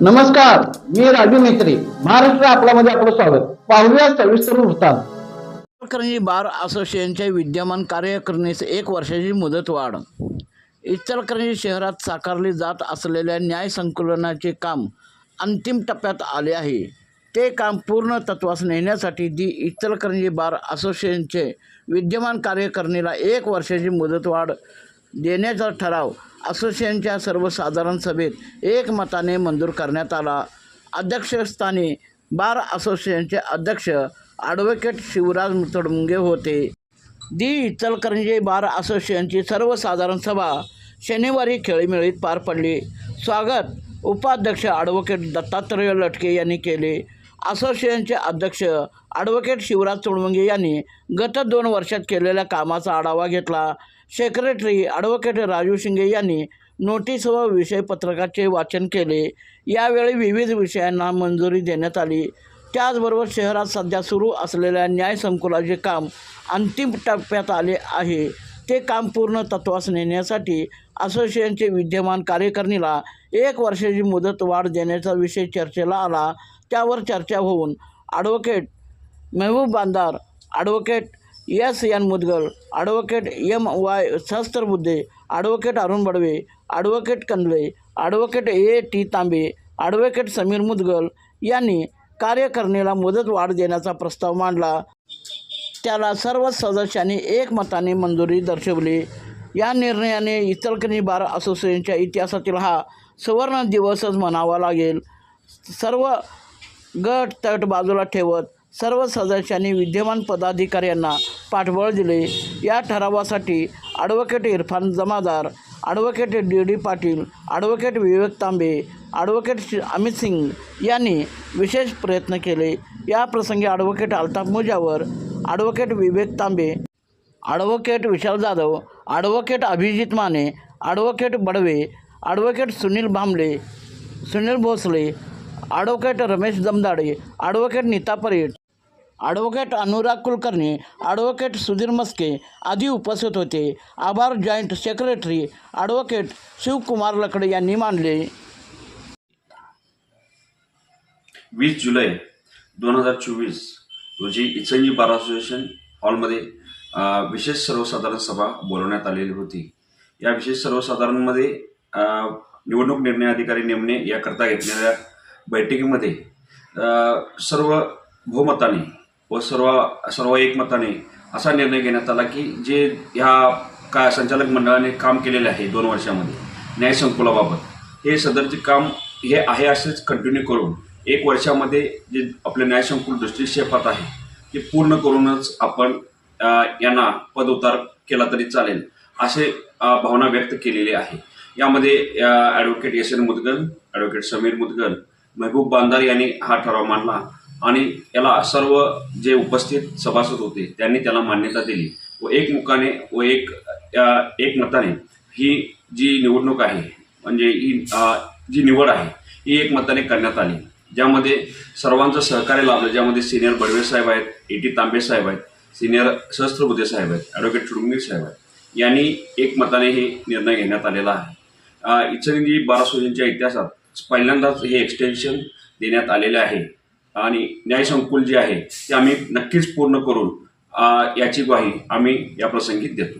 नमस्कार मी राजू मेत्री महाराष्ट्र आपल्यामध्ये आपलं स्वागत. पाहूया सविस्तर वृत्तांत. इचलकरंजी बार असोसिएशनच्या विद्यमान कार्यकारिणीस एक वर्षाची मुदत वाढ. इचलकरंजी शहरात साकारली जात असलेल्या न्याय संकुलनाचे काम अंतिम टप्प्यात आले आहे. ते काम पूर्ण तत्वास नेण्यासाठी दी इचलकरंजी बार असोसिएशनचे विद्यमान कार्यकारिणीला एक वर्षाची मुदतवाढ देण्याचा ठराव असोसिएशनच्या सर्वसाधारण सभेत एकमताने मंजूर करण्यात आला. अध्यक्षस्थानी बार असोसिएशनचे अध्यक्ष ॲडव्होकेट शिवराज मुतडमुंगे होते. दी इचलकरंजी बार असोसिएशनची सर्वसाधारण सभा शनिवारी खेळीमेळीत पार पडली. स्वागत उपाध्यक्ष ॲडव्होकेट दत्तात्रय लटके यांनी केले. असोसिएशनचे अध्यक्ष ॲडव्होकेट शिवराज चोडमुंगे यांनी गत दोन वर्षात केलेल्या कामाचा आढावा घेतला. सेक्रेटरी ॲडव्होकेट राजू शिंगे यांनी नोटीस व विषयपत्रकाचे वाचन केले. यावेळी विविध विषयांना मंजुरी देण्यात आली. त्याचबरोबर शहरात सध्या सुरू असलेल्या न्याय संकुलाचे काम अंतिम टप्प्यात आले आहे. ते काम पूर्ण तत्वास नेण्यासाठी असोसिएशनचे विद्यमान कार्यकारिणीला एक वर्षाची मुदत वाढ देण्याचा विषय चर्चेला आला. त्यावर चर्चा होऊन advocate Mehboob Bandar advocate S N Mudgal advocate M Y Sahasrabuddhe advocate Arun Badve advocate Kandve advocate A T Tambe advocate Sameer Mudgal यांनी कार्यकारिणीला मुदत वाढ देण्याचा प्रस्ताव मांडला. त्याला सर्व सदस्यांनी एकमताने मंजुरी दर्शवली. या निर्णयाने इचलकरंजी बार असोसिएशनच्या इतिहासातील हा सुवर्ण दिवसच म्हणावा लागेल. सर्व गट तट बाजूला ठेवत सर्व सदस्यांनी विद्यमान पदाधिकाऱ्यांना पाठबळ दिले. या ठरावासाठी advocate Irfan Jamadar advocate D D Patil advocate Vivek Tambe advocate Amit Singh यांनी विशेष प्रयत्न केले. या प्रसंगी advocate Altaf Mujawar advocate Vivek Tambe advocate Vishal Jadhav advocate Abhijit Mane advocate Badve advocate Sunil Bhamble Sunil Bhosale advocate Ramesh Jamdade advocate Neeta Parit advocate Anurag Kulkarni advocate Sudhir Maske आदी उपस्थित होते. आभार joint secretary advocate Shivkumar Lakade यांनी मानले. वीस जुलै दोन हजार चोवीस रोजी इचलजी बार असोसिएशन हॉलमध्ये विशेष सर्वसाधारण सभा बोलवण्यात आलेली होती. या विशेष सर्वसाधारणमध्ये निवडणूक निर्णय अधिकारी नेमणे याकरता घेतलेल्या बैठकीमध्ये सर्व बहुमताने व सर्व सर्व एकमताने असा निर्णय घेण्यात आला की जे ह्या का संचालक मंडळाने काम केलेले आहे दोन वर्षामध्ये न्याय संकुलाबाबत हे सदरचे काम हे आहे असेच कंटिन्यू करून एक वर्षामध्ये जे आपले न्याय संकुल दृष्टिक्षेपात आहे ते पूर्ण करूनच आपण यांना पदउतार केला तरी चालेल असे भावना व्यक्त केलेली आहे. यामध्ये advocate S N Mudgal advocate Sameer Mudgal Mehboob Bandar यांनी हा ठराव मांडला आणि याला सर्व जे उपस्थित सभासद होते त्यांनी त्याला मान्यता दिली. व एकमुखाने व एक एक मताने ही जी निवडणूक आहे म्हणजे ही जी निवड आहे ही एक मताने करण्यात आली. ज्यामध्ये सर्वांचं सहकार्य लाभलं ज्यामध्ये सिनियर बडवे साहेब आहेत ए टी तांबे साहेब आहेत सिनियर सहस्त्रबुद्धे साहेब आहेत ॲडव्होकेट चुडुंगीर साहेब आहेत यांनी एकमताने हे निर्णय घेण्यात आलेला आहे. अ, इचलकरंजी बार इतिहासात पहिल्यांदाच हे एक्सटेन्शन देण्यात आलेले आहे. आणि न्याय संकुल जे आहे ते आम्ही नक्कीच पूर्ण करून याची ग्वाही आम्ही या प्रसंगी देतो.